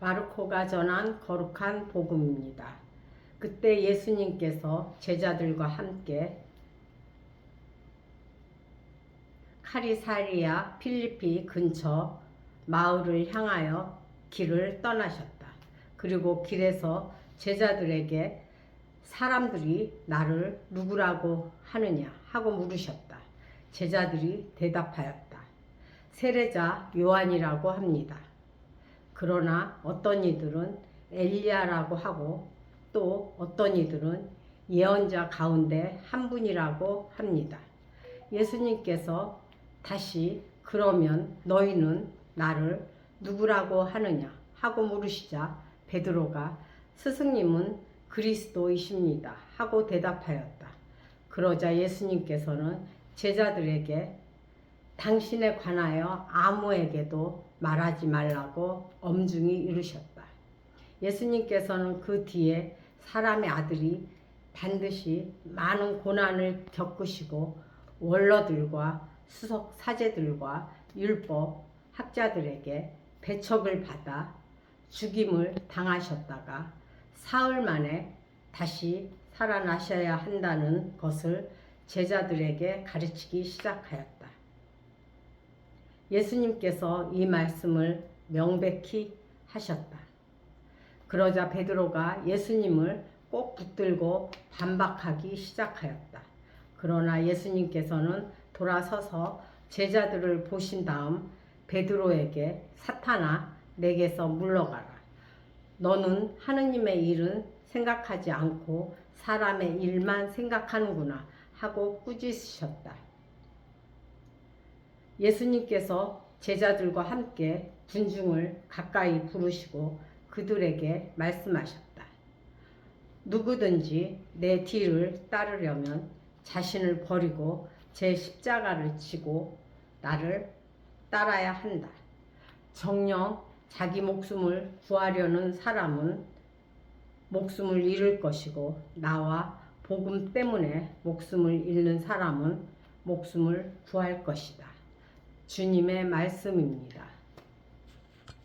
마르코가 전한 거룩한 복음입니다. 그때 예수님께서 제자들과 함께 카리사리아 필리피 근처 마을을 향하여 길을 떠나셨다. 그리고 길에서 제자들에게 사람들이 나를 누구라고 하느냐 하고 물으셨다. 제자들이 대답하였다. 세례자 요한이라고 합니다. 그러나 어떤 이들은 엘리야라고 하고 또 어떤 이들은 예언자 가운데 한 분이라고 합니다. 예수님께서 다시 그러면 너희는 나를 누구라고 하느냐 하고 물으시자 베드로가 스승님은 그리스도이십니다 하고 대답하였다. 그러자 예수님께서는 제자들에게 당신에 관하여 아무에게도 말하지 말라고 엄중히 이르셨다. 예수님께서는 그 뒤에 사람의 아들이 반드시 많은 고난을 겪으시고 원로들과 수석 사제들과 율법 학자들에게 배척을 받아 죽임을 당하셨다가 사흘 만에 다시 살아나셔야 한다는 것을 제자들에게 가르치기 시작하였다. 예수님께서 이 말씀을 명백히 하셨다. 그러자 베드로가 예수님을 꼭 붙들고 반박하기 시작하였다. 그러나 예수님께서는 돌아서서 제자들을 보신 다음 베드로에게 사탄아 내게서 물러가라. 너는 하느님의 일은 생각하지 않고 사람의 일만 생각하는구나 하고 꾸짖으셨다. 예수님께서 제자들과 함께 군중을 가까이 부르시고 그들에게 말씀하셨다. 누구든지 내 뒤를 따르려면 자신을 버리고 제 십자가를 지고 나를 따라야 한다. 정녕 자기 목숨을 구하려는 사람은 목숨을 잃을 것이고 나와 복음 때문에 목숨을 잃는 사람은 목숨을 구할 것이다. 주님의 말씀입니다.